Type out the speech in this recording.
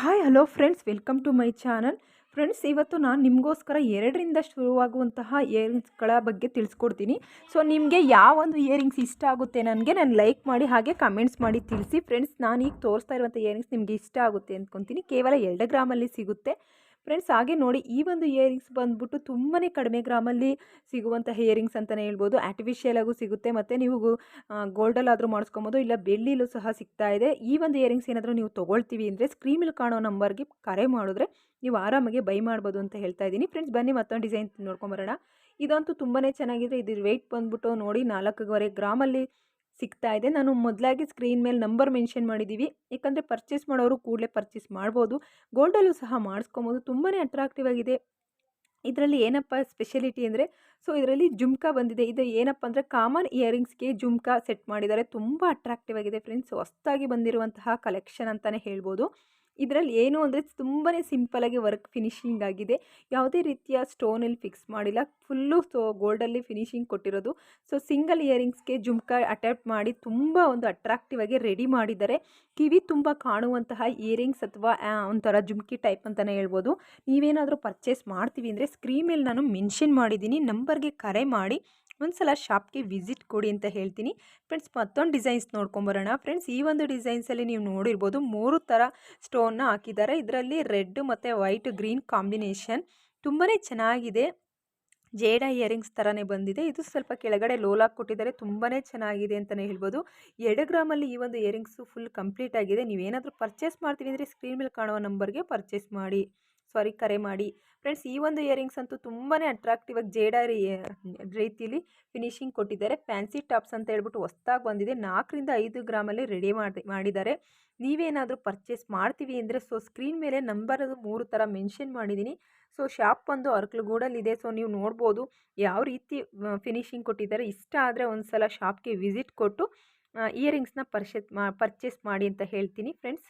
Hi hello friends welcome to my channel friends ಇವತ್ತು ನಾನು ನಿಮಗೋಸ್ಕರ ಎರಡರಿಂದ ಶುರುವಾಗುವಂತಹ ಇಯರಿಂಗ್ಸ್ಗಳ ಬಗ್ಗೆ ತಿಳಿಸ್ಕೊಡ್ತೀನಿ. ಸೊ ನಿಮಗೆ ಯಾವ ಒಂದು ಇಯರಿಂಗ್ಸ್ ಇಷ್ಟ ಆಗುತ್ತೆ ನನಗೆ ನಾನು ಲೈಕ್ ಮಾಡಿ ಹಾಗೆ ಕಮೆಂಟ್ಸ್ ಮಾಡಿ ತಿಳಿಸಿ. ಫ್ರೆಂಡ್ಸ್ ನಾನು ಈಗ ತೋರಿಸ್ತಾ ಇರುವಂಥ ಇಯರಿಂಗ್ಸ್ ನಿಮಗೆ ಇಷ್ಟ ಆಗುತ್ತೆ ಅಂದ್ಕೊತೀನಿ. ಕೇವಲ ಎರಡು ಗ್ರಾಮಲ್ಲಿ ಸಿಗುತ್ತೆ. ಫ್ರೆಂಡ್ಸ್ ಹಾಗೆ ನೋಡಿ ಈ ಒಂದು ಇಯರಿಂಗ್ಸ್ ಬಂದ್ಬಿಟ್ಟು ತುಂಬಾ ಕಡಿಮೆ ಗ್ರಾಮಲ್ಲಿ ಸಿಗುವಂತಹ ಇಯರಿಂಗ್ಸ್ ಅಂತಲೇ ಹೇಳ್ಬೋದು. ಆರ್ಟಿಫಿಷಿಯಲ್ ಆಗೂ ಸಿಗುತ್ತೆ ಮತ್ತು ನೀವು ಗೋಲ್ಡಲ್ಲಾದರೂ ಮಾಡಿಸ್ಕೊಬೋದು, ಇಲ್ಲ ಬೆಳ್ಳಿಲೂ ಸಹ ಸಿಗ್ತಾ ಇದೆ. ಈ ಒಂದು ಇಯರಿಂಗ್ಸ್ ಏನಾದರೂ ನೀವು ತೊಗೊಳ್ತೀವಿ ಅಂದರೆ ಸ್ಕ್ರೀನಲ್ಲಿ ಕಾಣೋ ನಂಬರ್ಗೆ ಕರೆ ಮಾಡಿದ್ರೆ ನೀವು ಆರಾಮಾಗಿ ಬೈ ಮಾಡ್ಬೋದು ಅಂತ ಹೇಳ್ತಾ ಇದ್ದೀನಿ. ಫ್ರೆಂಡ್ಸ್ ಬನ್ನಿ ಮತ್ತೊಂದು ಡಿಸೈನ್ ನೋಡ್ಕೊಂಬರೋಣ. ಇದಂತೂ ತುಂಬಾ ಚೆನ್ನಾಗಿದೆ. ಇದ್ರ ವೆಯ್ಟ್ ಬಂದ್ಬಿಟ್ಟು ನೋಡಿ ನಾಲ್ಕೂವರೆ ಗ್ರಾಮಲ್ಲಿ ಸಿಗ್ತಾ ಇದೆ. ನಾನು ಮೊದಲಾಗಿ ಸ್ಕ್ರೀನ್ ಮೇಲೆ ನಂಬರ್ ಮೆನ್ಷನ್ ಮಾಡಿದ್ದೀವಿ ಯಾಕಂದರೆ ಪರ್ಚೇಸ್ ಮಾಡೋರು ಕೂಡಲೇ ಪರ್ಚೇಸ್ ಮಾಡ್ಬೋದು. ಗೋಲ್ಡಲ್ಲೂ ಸಹ ಮಾಡಿಸ್ಕೊಬೋದು. ತುಂಬಾ ಅಟ್ರಾಕ್ಟಿವ್ ಆಗಿದೆ. ಇದರಲ್ಲಿ ಏನಪ್ಪ ಸ್ಪೆಷಲಿಟಿ ಅಂದರೆ ಸೊ ಇದರಲ್ಲಿ ಜುಮ್ಕಾ ಬಂದಿದೆ. ಇದು ಏನಪ್ಪ ಅಂದರೆ ಕಾಮನ್ ಇಯರಿಂಗ್ಸ್ಗೆ ಜುಮ್ಕಾ ಸೆಟ್ ಮಾಡಿದ್ದಾರೆ. ತುಂಬ ಅಟ್ರಾಕ್ಟಿವ್ ಆಗಿದೆ ಫ್ರೆಂಡ್ಸ್ ಹೊಸ್ದಾಗಿ ಬಂದಿರುವಂತಹ ಕಲೆಕ್ಷನ್ ಅಂತಲೇ ಹೇಳ್ಬೋದು. ಇದರಲ್ಲಿ ಏನು ಅಂದರೆ ತುಂಬಾ ಸಿಂಪಲಾಗಿ ವರ್ಕ್ ಫಿನಿಶಿಂಗ್ ಆಗಿದೆ. ಯಾವುದೇ ರೀತಿಯ ಸ್ಟೋನಲ್ಲಿ ಫಿಕ್ಸ್ ಮಾಡಿಲ್ಲ. ಫುಲ್ಲು ಸೊ ಗೋಲ್ಡಲ್ಲಿ ಫಿನಿಶಿಂಗ್ ಕೊಟ್ಟಿರೋದು. ಸೊ ಸಿಂಗಲ್ ಇಯರಿಂಗ್ಸ್ಗೆ ಜುಮ್ಕಾ ಅಟ್ಯಾಚ್ ಮಾಡಿ ತುಂಬ ಒಂದು ಅಟ್ರಾಕ್ಟಿವ್ ಆಗಿ ರೆಡಿ ಮಾಡಿದ್ದಾರೆ. ಕಿವಿ ತುಂಬ ಕಾಣುವಂತಹ ಇಯರಿಂಗ್ಸ್ ಅಥವಾ ಒಂಥರ ಜುಮ್ಕಿ ಟೈಪ್ ಅಂತಲೇ ಹೇಳ್ಬೋದು. ನೀವೇನಾದರೂ ಪರ್ಚೇಸ್ ಮಾಡ್ತೀವಿ ಅಂದರೆ ಸ್ಕ್ರೀನ್ ಮೇಲೆ ನಾನು ಮೆನ್ಷನ್ ಮಾಡಿದ್ದೀನಿ. ನಂಬರ್ಗೆ ಕರೆ ಮಾಡಿ. ಒಂದು ಸಲ ಶಾಪ್ಗೆ ವಿಸಿಟ್ ಕೊಡಿ ಅಂತ ಹೇಳ್ತೀನಿ. ಫ್ರೆಂಡ್ಸ್, ಮತ್ತೊಂದು ಡಿಸೈನ್ಸ್ ನೋಡ್ಕೊಂಬರೋಣ. ಫ್ರೆಂಡ್ಸ್, ಈ ಒಂದು ಡಿಸೈನ್ಸಲ್ಲಿ ನೀವು ನೋಡಿರ್ಬೋದು ಮೂರು ಥರ ಸ್ಟೋನ್ನ ಹಾಕಿದ್ದಾರೆ. ಇದರಲ್ಲಿ ರೆಡ್ ಮತ್ತು ವೈಟ್ ಗ್ರೀನ್ ಕಾಂಬಿನೇಷನ್. ತುಂಬಾ ಚೆನ್ನಾಗಿದೆ. ಜೇಡ ಇಯರಿಂಗ್ಸ್ ಥರನೇ ಬಂದಿದೆ. ಇದು ಸ್ವಲ್ಪ ಕೆಳಗಡೆ ಲೋಲಾಗಿ ಕೊಟ್ಟಿದ್ದಾರೆ. ತುಂಬಾ ಚೆನ್ನಾಗಿದೆ ಅಂತಲೇ ಹೇಳ್ಬೋದು. ಎರಡು ಗ್ರಾಮಲ್ಲಿ ಈ ಒಂದು ಇಯರಿಂಗ್ಸು ಫುಲ್ ಕಂಪ್ಲೀಟ್ ಆಗಿದೆ. ನೀವೇನಾದರೂ ಪರ್ಚೇಸ್ ಮಾಡ್ತೀವಿ ಅಂದರೆ ಸ್ಕ್ರೀನ್ ಮೇಲೆ ಕಾಣುವ ನಂಬರ್ಗೆ ಪರ್ಚೇಸ್ ಮಾಡಿ. ಸಾರಿ ಕರೆ ಮಾಡಿ. ಫ್ರೆಂಡ್ಸ್, ಈ ಒಂದು ಇಯರಿಂಗ್ಸ್ ಅಂತೂ ತುಂಬಾ ಅಟ್ರಾಕ್ಟಿವ್ ಆಗಿ ಜೇಡ ರೀತಿಯಲ್ಲಿ ಫಿನಿಶಿಂಗ್ ಕೊಟ್ಟಿದ್ದಾರೆ. ಫ್ಯಾನ್ಸಿ ಟಾಪ್ಸ್ ಅಂತ ಹೇಳ್ಬಿಟ್ಟು ಹೊಸ್ದಾಗಿ ಬಂದಿದೆ. ನಾಲ್ಕರಿಂದ ಐದು ಗ್ರಾಮಲ್ಲಿ ರೆಡಿ ಮಾಡಿ, ಮಾಡಿದ್ದಾರೆ. ನೀವೇನಾದರೂ ಪರ್ಚೇಸ್ ಮಾಡ್ತೀವಿ ಅಂದರೆ ಸೊ ಸ್ಕ್ರೀನ್ ಮೇಲೆ ನಂಬರ್ ಮೂರು ಥರ ಮೆನ್ಷನ್ ಮಾಡಿದ್ದೀನಿ. ಸೊ ಶಾಪ್ ಒಂದು ಅರ್ಕಲಗೂಡಲ್ಲಿದೆ ಸೊ ನೀವು ನೋಡ್ಬೋದು ಯಾವ ರೀತಿ ಫಿನಿಶಿಂಗ್ ಕೊಟ್ಟಿದ್ದಾರೆ. ಇಷ್ಟ ಆದರೆ ಒಂದು ಸಲ ಶಾಪ್ಗೆ ವಿಸಿಟ್ ಕೊಟ್ಟು ಇಯರಿಂಗ್ಸ್ನ ಪರ್ಚೇಸ್ ಮಾ ಪರ್ಚೇಸ್ ಮಾಡಿ ಅಂತ ಹೇಳ್ತೀನಿ. ಫ್ರೆಂಡ್ಸ್